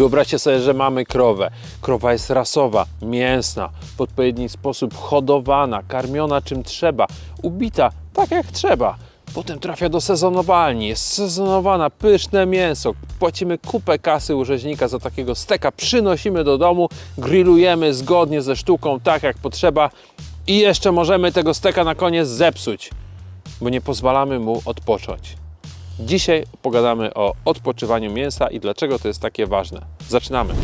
Wyobraźcie sobie, że mamy krowę. Krowa jest rasowa, mięsna, w odpowiedni sposób hodowana, karmiona czym trzeba, ubita tak jak trzeba. Potem trafia do sezonowalni, jest sezonowana, pyszne mięso. Płacimy kupę kasy u rzeźnika za takiego steka, przynosimy do domu, grillujemy zgodnie ze sztuką, tak jak potrzeba i jeszcze możemy tego steka na koniec zepsuć, bo nie pozwalamy mu odpocząć. Dzisiaj pogadamy o odpoczywaniu mięsa i dlaczego to jest takie ważne. Zaczynamy.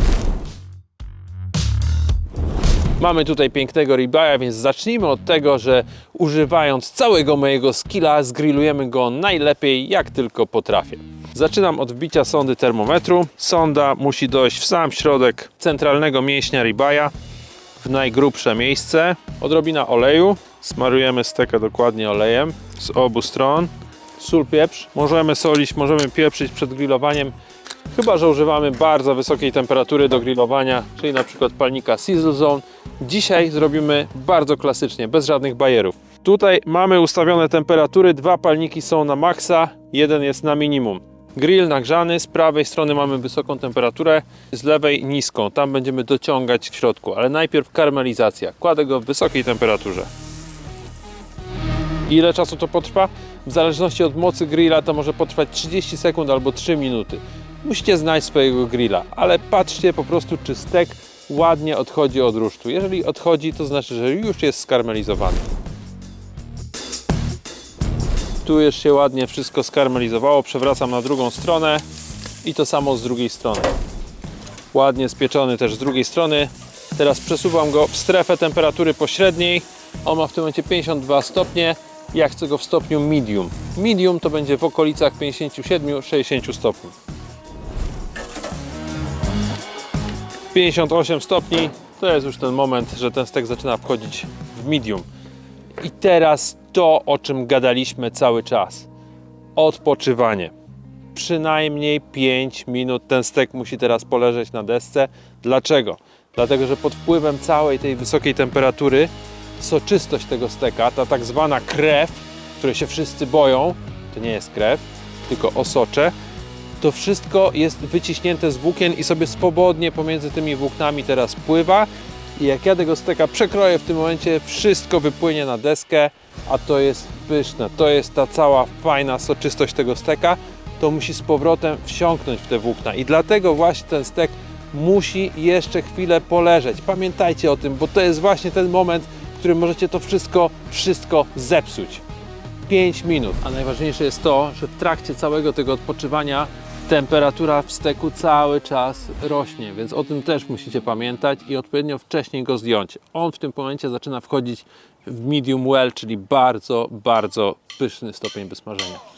Mamy tutaj pięknego ribeye, więc zacznijmy od tego, że używając całego mojego skilla zgrillujemy go najlepiej jak tylko potrafię. Zaczynam od wbicia sondy termometru. Sonda musi dojść w sam środek centralnego mięśnia ribaja, w najgrubsze miejsce. Odrobina oleju. Smarujemy steka dokładnie olejem z obu stron. Sól, pieprz. Możemy solić, możemy pieprzyć przed grillowaniem. Chyba, że używamy bardzo wysokiej temperatury do grillowania, czyli na przykład palnika Sizzle Zone. Dzisiaj zrobimy bardzo klasycznie, bez żadnych bajerów. Tutaj mamy ustawione temperatury, dwa palniki są na maksa, jeden jest na minimum. Grill nagrzany, z prawej strony mamy wysoką temperaturę, z lewej niską. Tam będziemy dociągać w środku, ale najpierw karmelizacja. Kładę go w wysokiej temperaturze. Ile czasu to potrwa? W zależności od mocy grilla to może potrwać 30 sekund albo 3 minuty. Musicie znać swojego grilla, ale patrzcie po prostu czy stek ładnie odchodzi od rusztu. Jeżeli odchodzi, to znaczy, że już jest skarmelizowany. Tu już się ładnie wszystko skarmelizowało. Przewracam na drugą stronę i to samo z drugiej strony. Ładnie spieczony też z drugiej strony. Teraz przesuwam go w strefę temperatury pośredniej. On ma w tym momencie 52 stopnie. Ja chcę go w stopniu medium. Medium to będzie w okolicach 57-60 stopni. 58 stopni to jest już ten moment, że ten stek zaczyna wchodzić w medium. I teraz to, o czym gadaliśmy cały czas. Odpoczywanie. Przynajmniej 5 minut ten stek musi teraz poleżeć na desce. Dlaczego? Dlatego, że pod wpływem całej tej wysokiej temperatury soczystość tego steka, ta tak zwana krew, której się wszyscy boją, to nie jest krew, tylko osocze, to wszystko jest wyciśnięte z włókien i sobie swobodnie pomiędzy tymi włóknami teraz pływa. I jak ja tego steka przekroję w tym momencie, wszystko wypłynie na deskę, a to jest pyszne. To jest ta cała fajna soczystość tego steka. To musi z powrotem wsiąknąć w te włókna. I dlatego właśnie ten stek musi jeszcze chwilę poleżeć. Pamiętajcie o tym, bo to jest właśnie ten moment, w którym możecie to wszystko, wszystko zepsuć. 5 minut. A najważniejsze jest to, że w trakcie całego tego odpoczywania temperatura w steku cały czas rośnie, więc o tym też musicie pamiętać i odpowiednio wcześniej go zdjąć. On w tym momencie zaczyna wchodzić w medium well, czyli bardzo, bardzo pyszny stopień wysmażenia.